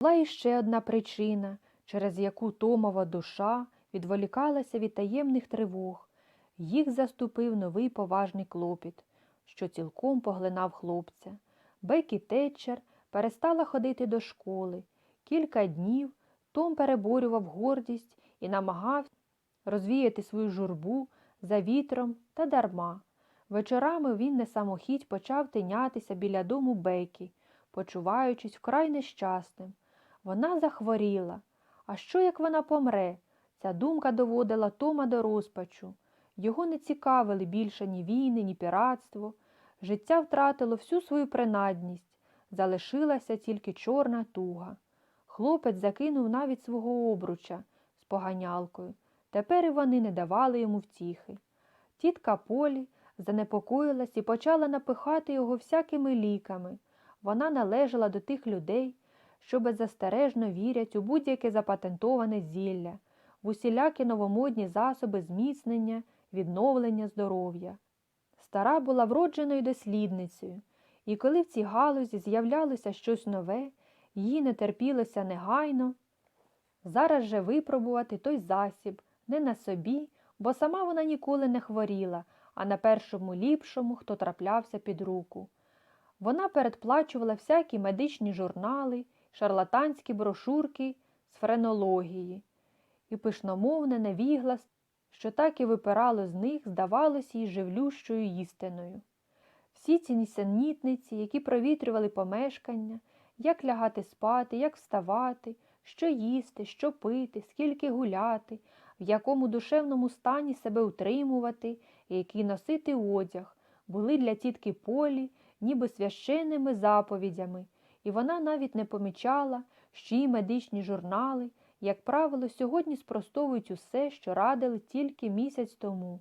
Була іще одна причина, через яку Томова душа відволікалася від таємних тривог. Їх заступив новий поважний клопіт, що цілком поглинав хлопця. Бекі Тетчер перестала ходити до школи. Кілька днів Том переборював гордість і намагався розвіяти свою журбу за вітром та дарма. Вечорами він не самохідь почав тинятися біля дому Бекі, почуваючись вкрай нещасним. Вона захворіла. А що, як вона помре? Ця думка доводила Тома до розпачу. Його не цікавили більше ні війни, ні піратство. Життя втратило всю свою принадність, залишилася тільки чорна туга. Хлопець закинув навіть свого обруча з поганялкою. Тепер і вони не давали йому втіхи. Тітка Полі занепокоїлась і почала напихати його всякими ліками. Вона належала до тих людей, що беззастережно вірять у будь-яке запатентоване зілля, в усілякі новомодні засоби зміцнення, відновлення здоров'я. Стара була вродженою дослідницею, і коли в цій галузі з'являлося щось нове, їй не терпілося негайно зараз же випробувати той засіб не на собі, бо сама вона ніколи не хворіла, а на першому ліпшому, хто траплявся під руку. Вона передплачувала всякі медичні журнали, шарлатанські брошурки з френології, і пишномовне невіглас, що так і випирало з них, здавалось їй живлющою істиною. Всі ці нісенітниці, які провітрювали помешкання, як лягати спати, як вставати, що їсти, що пити, скільки гуляти, в якому душевному стані себе утримувати і який носити одяг, були для тітки Полі ніби священними заповідями, і вона навіть не помічала, що її медичні журнали, як правило, сьогодні спростовують усе, що радили тільки місяць тому.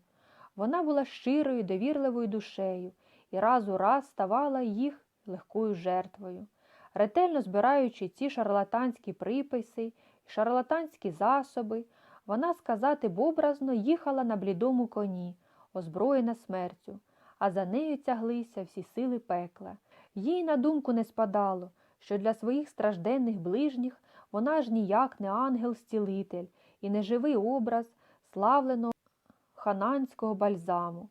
Вона була щирою, довірливою душею і раз у раз ставала їх легкою жертвою. Ретельно збираючи ці шарлатанські приписи і шарлатанські засоби, вона, сказати б образно, їхала на блідому коні, озброєна смертю, а за нею тяглися всі сили пекла. Їй на думку не спадало, що для своїх стражденних ближніх вона ж ніяк не ангел-зцілитель і не живий образ славленого хананського бальзаму.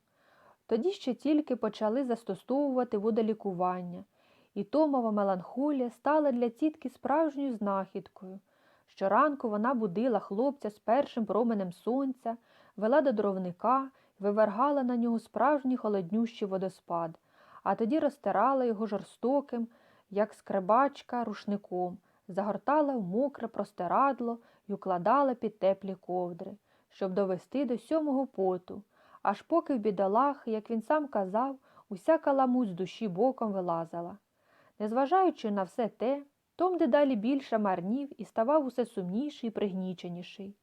Тоді ще тільки почали застосовувати водолікування, і Томова меланхолія стала для тітки справжньою знахідкою. Щоранку вона будила хлопця з першим променем сонця, вела до дровника вивергала на нього справжній холоднющий водоспад, а тоді розтирала його жорстоким, як скребачка, рушником, загортала в мокре простирадло й укладала під теплі ковдри, щоб довести до сьомого поту, аж поки в бідолах, як він сам казав, уся каламуть з душі боком вилазила. Незважаючи на все те, Том дедалі більше марнів і ставав усе сумніший і пригніченіший.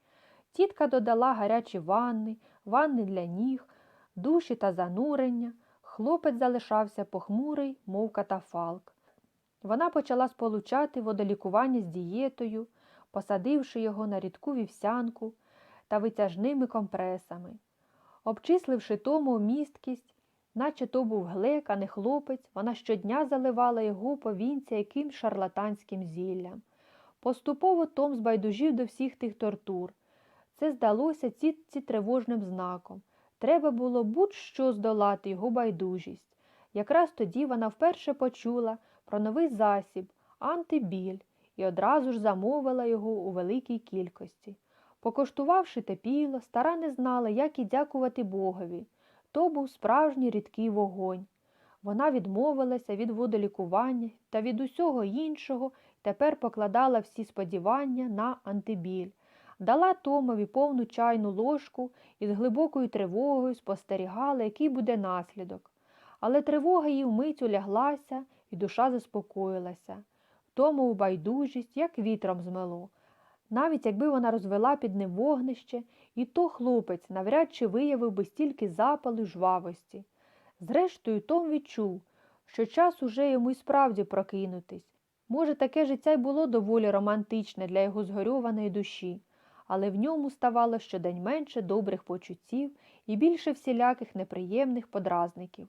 Тітка додала гарячі ванни, ванни для ніг, душі та занурення. Хлопець залишався похмурий, мов катафалк. Вона почала сполучати водолікування з дієтою, посадивши його на рідку вівсянку та витяжними компресами. Обчисливши тому місткість, наче то був глек, а не хлопець, вона щодня заливала його повінця яким шарлатанським зіллям. Поступово Том збайдужів до всіх тих тортур. Це здалося тітці тривожним знаком. Треба було будь-що здолати його байдужість. Якраз тоді вона вперше почула про новий засіб, антибіль, і одразу ж замовила його у великій кількості. Покоштувавши те піло, стара не знала, як і дякувати Богові. То був справжній рідкий вогонь. Вона відмовилася від водолікування та від усього іншого тепер покладала всі сподівання на антибіль. Дала Томові повну чайну ложку і з глибокою тривогою спостерігала, який буде наслідок. Але тривога їй вмить уляглася, і душа заспокоїлася. Томову байдужість, як вітром змело. Навіть якби вона розвела під ним вогнище, і то хлопець навряд чи виявив би стільки запалу й жвавості. Зрештою, Том відчув, що час уже йому й справді прокинутись. Може, таке життя й було доволі романтичне для його згорьованої душі, але в ньому ставало щодень менше добрих почуттів і більше всіляких неприємних подразників.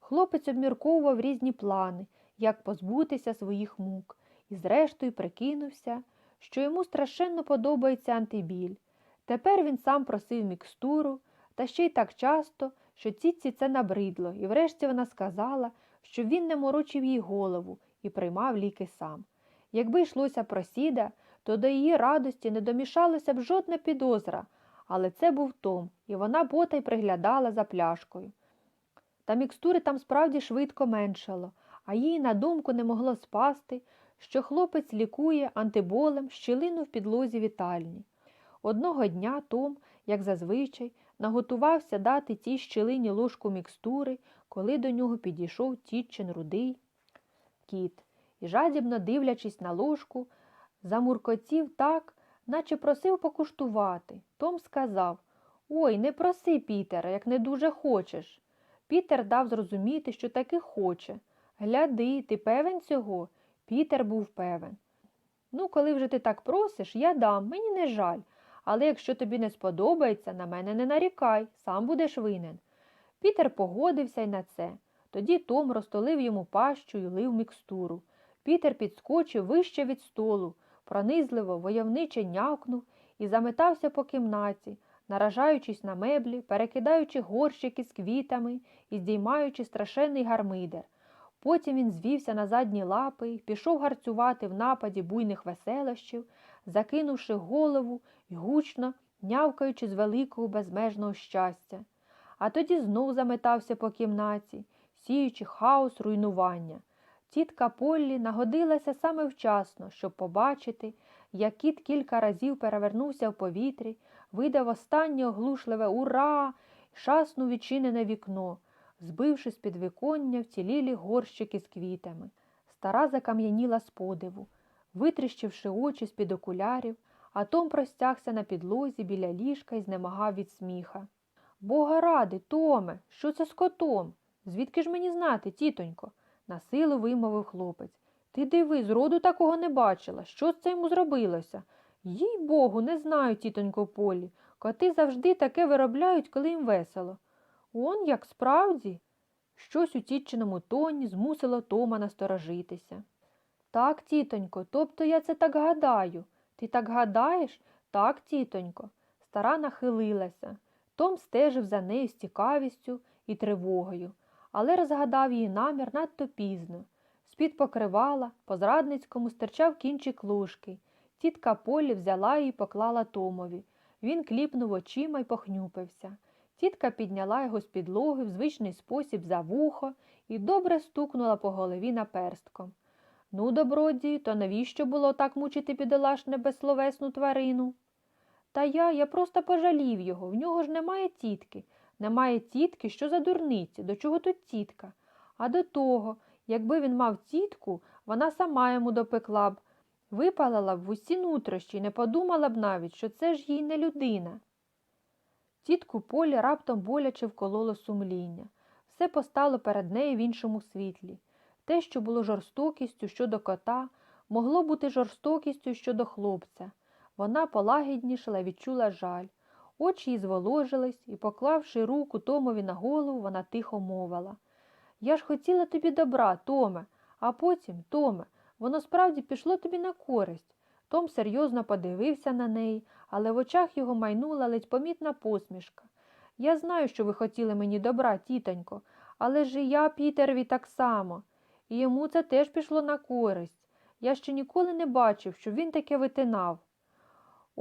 Хлопець обмірковував різні плани, як позбутися своїх мук, і зрештою прикинувся, що йому страшенно подобається антибіль. Тепер він сам просив мікстуру, та ще й так часто, що тітці це набридло, і врешті вона сказала, що він не морочив їй голову і приймав ліки сам. Якби йшлося про сіда, то до її радості не домішалося б жодна підозра, але це був Том, і вона бодай приглядала за пляшкою. Та мікстури там справді швидко меншало, а їй на думку не могло спасти, що хлопець лікує антиболем щілину в підлозі вітальні. Одного дня Том, як зазвичай, наготувався дати тій щілині ложку мікстури, коли до нього підійшов тітчин рудий кіт, і, жадібно дивлячись на ложку, замуркотів так, наче просив покуштувати. Том сказав Ой, не проси, Пітера, як не дуже хочеш. Пітер дав зрозуміти, що таки хоче. Гляди, ти певен цього? Пітер був певен. Ну, коли вже ти так просиш, я дам, мені не жаль. Але якщо тобі не сподобається, на мене не нарікай, сам будеш винен. Пітер погодився й на це. Тоді Том розтолив йому пащу і лив мікстуру. Пітер підскочив вище від столу, пронизливо, войовниче нявкнув і заметався по кімнаті, наражаючись на меблі, перекидаючи горщики з квітами і здіймаючи страшенний гармидер. Потім він звівся на задні лапи і пішов гарцювати в нападі буйних веселощів, закинувши голову й гучно, нявкаючи з великого безмежного щастя. А тоді знов заметався по кімнаті, сіючи хаос руйнування. Тітка Поллі нагодилася саме вчасно, щоб побачити, як кіт кілька разів перевернувся в повітрі, видав останнє оглушливе ура шаснув відчинене вікно, збивши з підвіконня вцілілі горщики з квітами. Стара закам'яніла з подиву, витріщивши очі з-під окулярів, а Том простягся на підлозі біля ліжка і знемагав від сміха. Бога ради, Томе, що це з котом? Звідки ж мені знати, тітонько? Насилу вимовив хлопець. Ти диви, зроду такого не бачила. Що це йому зробилося? Їй богу, не знаю, тітонько Полі. Коти завжди таке виробляють, коли їм весело. Он як справді? Щось у тітчиному тоні змусило Тома насторожитися. Так, тітонько, тобто я це так гадаю. Ти так гадаєш? Так, тітонько. Стара нахилилася. Том стежив за нею з цікавістю і тривогою, але розгадав її намір надто пізно. З-під покривала, по зрадницькому стирчав кінчик ложки. Тітка Полі взяла її і поклала Томові. Він кліпнув очима й похнюпився. Тітка підняла його з підлоги в звичний спосіб за вухо і добре стукнула по голові наперстком. Ну, добродію, то навіщо було так мучити бідолашне безсловесну тварину? Та я, я просто пожалів його, в нього ж немає тітки. Немає тітки, що за дурниці, до чого тут тітка? А до того, якби він мав тітку, вона сама йому допекла б, випалила б в усі нутрощі і не подумала б навіть, що це ж їй не людина. Тітку Полі раптом боляче вкололо сумління. Все постало перед нею в іншому світлі. Те, що було жорстокістю щодо кота, могло бути жорстокістю щодо хлопця. Вона полагіднішала, відчула жаль. Очі їй зволожились, і, поклавши руку Томові на голову, вона тихо мовила. Я ж хотіла тобі добра, Томе, а потім, Томе, воно справді пішло тобі на користь. Том серйозно подивився на неї, але в очах його майнула ледь помітна посмішка. Я знаю, що ви хотіли мені добра, тітонько, але ж і я, Пітерові, так само. І йому це теж пішло на користь. Я ще ніколи не бачив, щоб він таке витинав.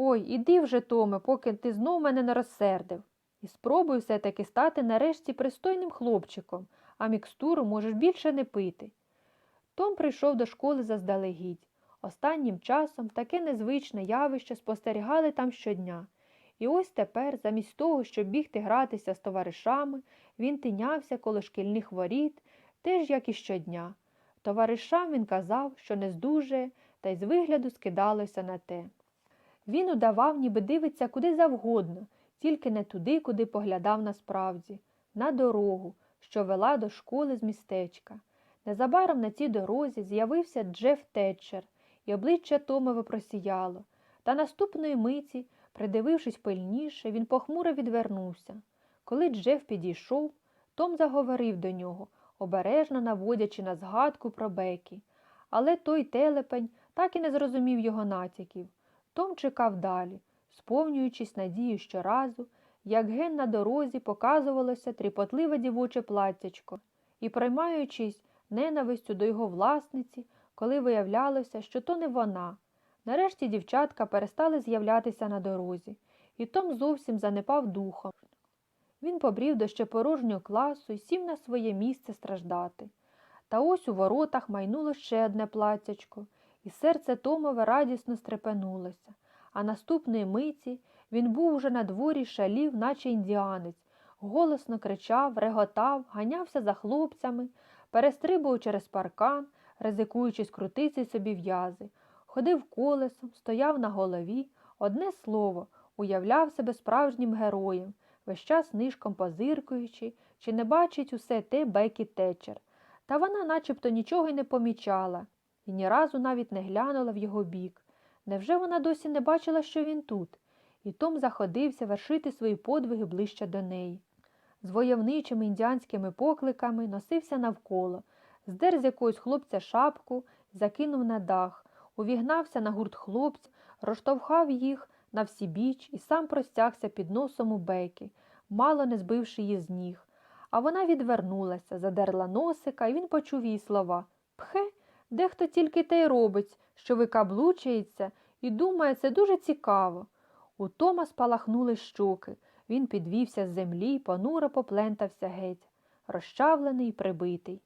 Ой, іди вже, Томе, поки ти знов мене не розсердив. І спробуй все-таки стати нарешті пристойним хлопчиком, а мікстуру можеш більше не пити. Том прийшов до школи заздалегідь. Останнім часом таке незвичне явище спостерігали там щодня. І ось тепер, замість того, щоб бігти гратися з товаришами, він тинявся коло шкільних воріт, теж як і щодня. Товаришам він казав, що не здужує, та й з вигляду скидалося на те. Він удавав, ніби дивиться куди завгодно, тільки не туди, куди поглядав насправді, на дорогу, що вела до школи з містечка. Незабаром на цій дорозі з'явився Джеф Тетчер, і обличчя Томове просіяло. Та наступної миті, придивившись пильніше, він похмуро відвернувся. Коли Джеф підійшов, Том заговорив до нього, обережно наводячи на згадку про Бекі. Але той телепень так і не зрозумів його натяків. Том чекав далі, сповнюючись надію щоразу, як ген на дорозі показувалося тріпотливе дівоче платтячко, і приймаючись ненавистю до його власниці, коли виявлялося, що то не вона. Нарешті дівчатка перестали з'являтися на дорозі, і Том зовсім занепав духом. Він побрів до ще порожнього класу і сів на своє місце страждати. Та ось у воротах майнуло ще одне платтячко, і серце Томове радісно стрепенулося, а наступної миті він був уже на дворі шалів, наче індіанець, голосно кричав, реготав, ганявся за хлопцями, перестрибував через паркан, ризикуючи скрутити собі в'язи, ходив колесом, стояв на голові, одне слово, уявляв себе справжнім героєм, весь час нишком позиркуючи, чи не бачить усе те Бекі Тетчер. Та вона начебто нічого й не помічала і ні разу навіть не глянула в його бік. Невже вона досі не бачила, що він тут? І Том заходився вершити свої подвиги ближче до неї. З войовничими індіанськими покликами носився навколо, здер з якогось хлопця шапку, закинув на дах, увігнався на гурт хлопців, розштовхав їх на всі біч і сам простягся під носом у беки, мало не збивши її з ніг. А вона відвернулася, задерла носика, і він почув її слова Пхе, дехто тільки те й робить, що викаблучується, і думає, це дуже цікаво. У Тома спалахнули щоки. Він підвівся з землі понуро поплентався геть, розчавлений і прибитий.